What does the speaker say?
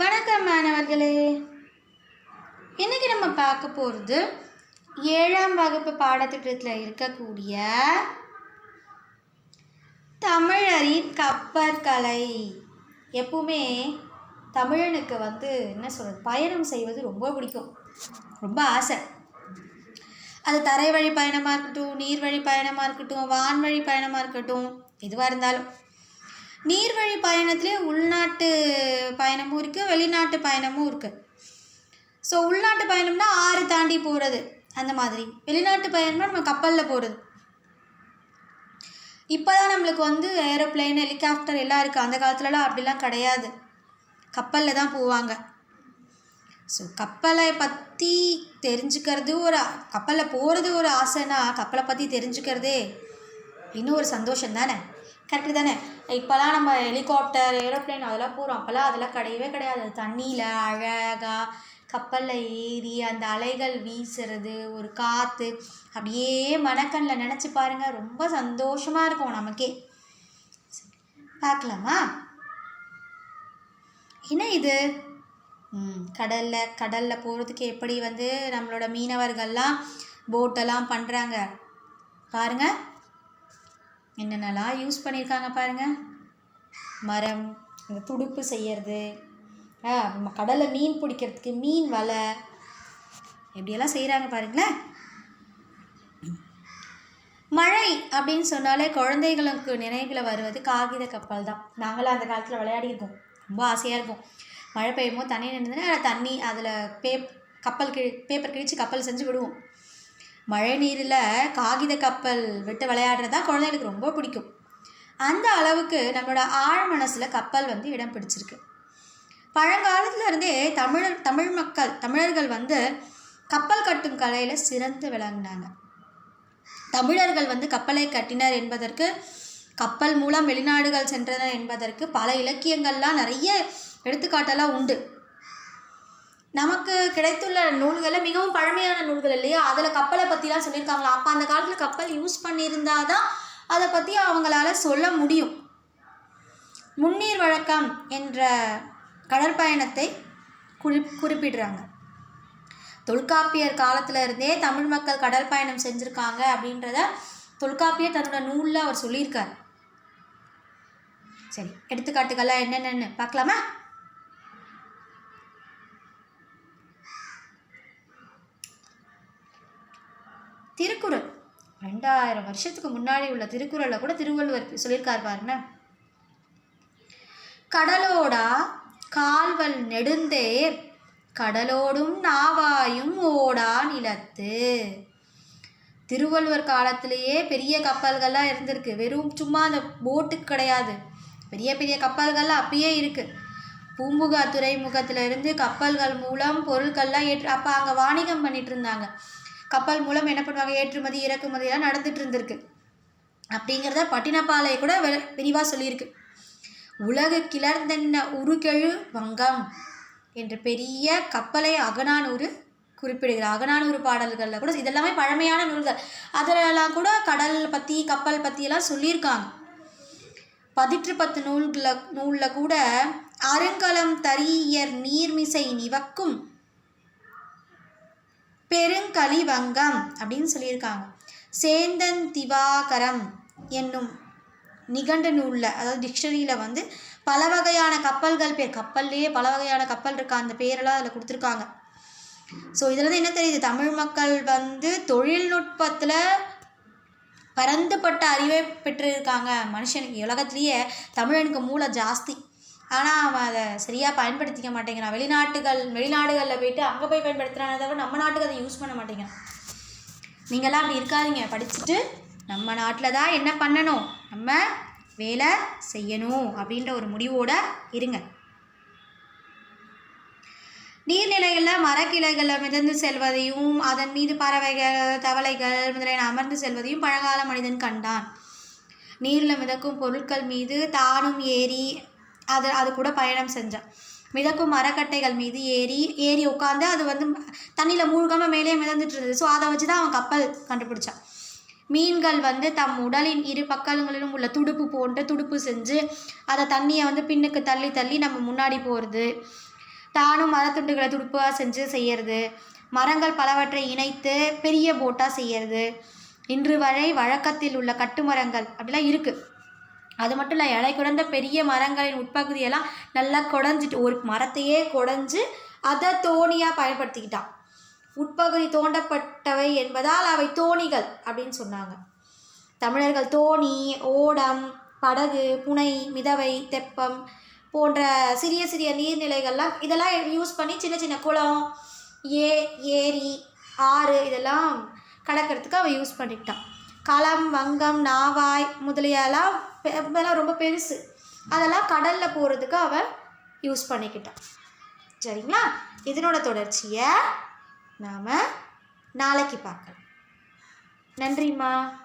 வணக்கம் மாணவர்களே. இன்றைக்கி நம்ம பார்க்க போகிறது ஏழாம் வகுப்பு பாடத்திட்டத்தில் இருக்கக்கூடிய தமிழரின் கப்பற்கலை. எப்பவுமே தமிழனுக்கு வந்து என்ன சொல்கிறது பயணம் செய்வது ரொம்ப பிடிக்கும். ரொம்ப ஆசை. அது தரை வழி பயணமாக இருக்கட்டும் நீர் வழி பயணமாக இருக்கட்டும் வான்வழி பயணமாக இருக்கட்டும் எதுவாக இருந்தாலும். நீர்வழி பயணத்திலே உள்நாட்டு பயணமும் இருக்குது வெளிநாட்டு பயணமும் இருக்குது ஸோ உள்நாட்டு பயணம்னா ஆறு தாண்டி போகிறது அந்த மாதிரி. வெளிநாட்டு பயணம்னா நம்ம கப்பலில் போகிறது இப்போ தான் நம்மளுக்கு வந்து ஏரோப்ளேன் ஹெலிகாப்டர் எல்லாம் இருக்குது அந்த காலத்துலலாம் அப்படிலாம் கிடையாது. கப்பலில் தான் போவாங்க. ஸோ கப்பலை பற்றி தெரிஞ்சுக்கிறது ஒரு கப்பலில் போகிறது ஒரு ஆசைனா கப்பலை பற்றி தெரிஞ்சுக்கிறதே இன்னும் ஒரு சந்தோஷம் தானே கரெக்டு தானே? இப்போலாம் நம்ம ஹெலிகாப்டர் ஏரோப்ளேன் அதெல்லாம் போகிறோம் அப்போல்லாம் அதெல்லாம் கிடையவே கிடையாது. தண்ணியில் அழகாக கப்பலில் ஏறி அந்த அலைகள் வீசுறது ஒரு காற்று அப்படியே மணக்கண்ணில் நினச்சி பாருங்கள் ரொம்ப சந்தோஷமாக இருக்கும் நமக்கே. பார்க்கலாமா? என்ன இது? ம் கடலில் கடலில் போகிறதுக்கு எப்படி வந்து நம்மளோட மீனவர்கள்லாம் போட்டெல்லாம் பண்ணுறாங்க பாருங்கள் என்னென்னலாம் யூஸ் பண்ணியிருக்காங்க பாருங்கள் மரம் இந்த துடுப்பு செய்யறது ஆ நம்ம கடலில் மீன் பிடிக்கிறதுக்கு மீன் வலை எப்படியெல்லாம் செய்கிறாங்க பாருங்களேன். மழை அப்படின்னு சொன்னாலே குழந்தைகளுக்கு நினைவில் வருவது காகித கப்பல் தான். நாங்களாம் அந்த காலத்தில் விளையாடிருக்கோம் ரொம்ப ஆசையாக இருக்கும். மழை பெய்யும் போது தண்ணி நின்றுதுன்னா அதில் தண்ணி அதில் பேப் கப்பல் கிழி பேப்பர் கிழிச்சு கப்பல் செஞ்சு விடுவோம். மழை நீரில் காகித கப்பல் விட்டு விளையாடுறது தான் குழந்தைகளுக்கு ரொம்ப பிடிக்கும். அந்த அளவுக்கு நம்மளோட ஆழ் மனசில் கப்பல் வந்து இடம் பிடிச்சிருக்கு. பழங்காலத்துல இருந்தே தமிழர் தமிழ் மக்கள் தமிழர்கள் வந்து கப்பல் கட்டும் கலையில் சிறந்து விளங்கினாங்க. தமிழர்கள் வந்து கப்பலை கட்டினர் என்பதற்கு கப்பல் மூலம் வெளிநாடுகள் சென்றனர் என்பதற்கு பல இலக்கியங்கள்லாம் நிறைய எடுத்துக்காட்டெல்லாம் உண்டு. நமக்கு கிடைத்துள்ள நூல்களில் மிகவும் பழமையான நூல்கள் இல்லையா? அதில் கப்பலை பற்றிலாம் சொல்லியிருக்காங்களா? அப்போ அந்த காலத்தில் கப்பல் யூஸ் பண்ணியிருந்தால் தான் அதை பற்றி அவங்களால சொல்ல முடியும். முன்னீர் வழக்கம் என்ற கடற்பயணத்தை குறி குறிப்பிடுறாங்க. தொல்காப்பியர் காலத்துல இருந்தே தமிழ் மக்கள் கடல் பயணம் செஞ்சுருக்காங்க அப்படின்றத தொல்காப்பியர் தன்னோட நூலில் அவர் சொல்லியிருக்கார். சரி எடுத்துக்காட்டுக்கெல்லாம் என்னென்னு பார்க்கலாமா? திருக்குறள். ரெண்டாயிரம் வருஷத்துக்கு முன்னாடி உள்ள திருக்குறளில் கூட திருவள்ளுவர் சொல்லியிருக்கார் பாருங்க கடலோடா கால்வல் நெடுந்தேர் கடலோடும் நாவாயும் ஓடா நிலத்து. திருவள்ளுவர் காலத்திலேயே பெரிய கப்பல்கள்லாம் இருந்திருக்கு. வெறும் சும்மா அந்த போட்டுக்கு கிடையாது. பெரிய பெரிய கப்பல்கள்லாம் அப்பயே இருக்குது பூம்புகா துறைமுகத்துல இருந்து கப்பல்கள் மூலம் பொருட்கள்லாம் ஏற்று அப்போ அங்கே வாணிகம் பண்ணிட்டு இருந்தாங்க. கப்பல் மூலம் என்ன பண்ணுவாங்க? ஏற்றுமதி இறக்குமதியெல்லாம் நடந்துட்டு இருந்திருக்கு. அப்படிங்கிறத பட்டினப்பாலை கூட விரிவாக சொல்லியிருக்கு. உலகு கிளர்ந்தென்ன உருகெழு வங்கம் என்ற பெரிய கப்பலை அகனானூறு குறிப்பிடுகிறார். அகனானூறு பாடல்களில் கூட இதெல்லாமே பழமையான நூல்கள். அதிலெல்லாம் கூட கடல் பற்றி கப்பல் பற்றியெல்லாம் சொல்லியிருக்காங்க. பதிற்று பத்து நூல்களில் நூலில் கூட அருங்கலம் தரியர் நீர்மிசை நிவக்கும் பெருங்கலி வங்கம் அப்படின்னு சொல்லியிருக்காங்க. சேந்தன் திவாகரம் என்னும் நிகண்ட நூலில் அதாவது டிக்ஷனரியில் வந்து பல வகையான கப்பல்கள் பேர் கப்பல்லையே பல வகையான கப்பல் இருக்கா அந்த பேரெல்லாம் அதில் கொடுத்துருக்காங்க. ஸோ இதில் தான் என்ன தெரியுது? தமிழ் மக்கள் வந்து தொழில்நுட்பத்தில் பரந்துபட்ட அறிவை பெற்றிருக்காங்க. மனுஷனுக்கு உலகத்துலேயே தமிழனுக்கு மூளை ஜாஸ்தி. ஆனால் அவன் அதை சரியாக பயன்படுத்திக்க மாட்டேங்கிறான். வெளிநாட்டுகள் வெளிநாடுகளில் போயிட்டு அங்கே போய் பயன்படுத்துகிறானே தவிர நம்ம நாட்டுக்கு அதை யூஸ் பண்ண மாட்டேங்கிறான். நீங்களாம் அப்படி இருக்காதீங்க. படிச்சுட்டு நம்ம நாட்டில் தான் என்ன பண்ணணும்? நம்ம வேலை செய்யணும் அப்படின்ற ஒரு முடிவோடு இருங்க. நீர்நிலைகளில் மரக்கிளைகளில் மிதந்து செல்வதையும் அதன் மீது பறவைகள் தவளைகள் முதலியன அமர்ந்து செல்வதையும் பழங்கால மனிதன் கண்டான். நீரில் மிதக்கும் பொருட்கள் மீது தானும் ஏறி அது அது கூட பயணம் செஞ்சான். மிதக்கும் மரக்கட்டைகள் மீது ஏறி ஏறி உட்காந்து அது வந்து தண்ணியில் மூழ்காமல் மேலே மிதந்துட்டு இருந்தது. ஸோ அதை வச்சு தான் அவன் கப்பல் கண்டுபிடிச்சான். மீன்கள் வந்து தம் உடலின் இரு பக்கங்களிலும் உள்ள துடுப்பு போன்று துடுப்பு செஞ்சு அதை தண்ணியை வந்து பின்னுக்கு தள்ளி தள்ளி நம்ம முன்னாடி போகிறது தானும் மரத்துண்டுகளை துடுப்பாக செஞ்சு செய்யறது. மரங்கள் பலவற்றை இணைத்து பெரிய போட்டாக செய்கிறது இன்று வரை வழக்கத்தில் உள்ள கட்டுமரங்கள் அப்படிலாம் இருக்குது அது மட்டும் இல்லை இலை குறைந்த பெரிய மரங்களின் உட்பகுதியெல்லாம் நல்லா குடஞ்சிட்டு ஒரு மரத்தையே குடஞ்சு அதை தோணியாக பயன்படுத்திக்கிட்டான் உட்பகுதி தோண்டப்பட்டவை என்பதால் அவை தோணிகள் அப்படின்னு சொன்னாங்க. தமிழர்கள் தோணி ஓடம் படகு புனை மிதவை தெப்பம் போன்ற சிறிய சிறிய நீர்நிலைகள்லாம் இதெல்லாம் யூஸ் பண்ணி சின்ன சின்ன குளம் ஏ ஏரி ஆறு இதெல்லாம் கடக்கிறதுக்கு அவன் யூஸ் பண்ணிக்கிட்டான் களம் வங்கம் நாவாய் முதலியெல்லாம் பெ- இதெல்லாம் ரொம்ப பெருசு. அதெல்லாம் கடலில் போகிறதுக்கு அவன் யூஸ் பண்ணிக்கிட்டான் சரிங்களா? இதனோட தொடர்ச்சியை நாம் நாளைக்கு பார்க்கலாம். நன்றிம்மா.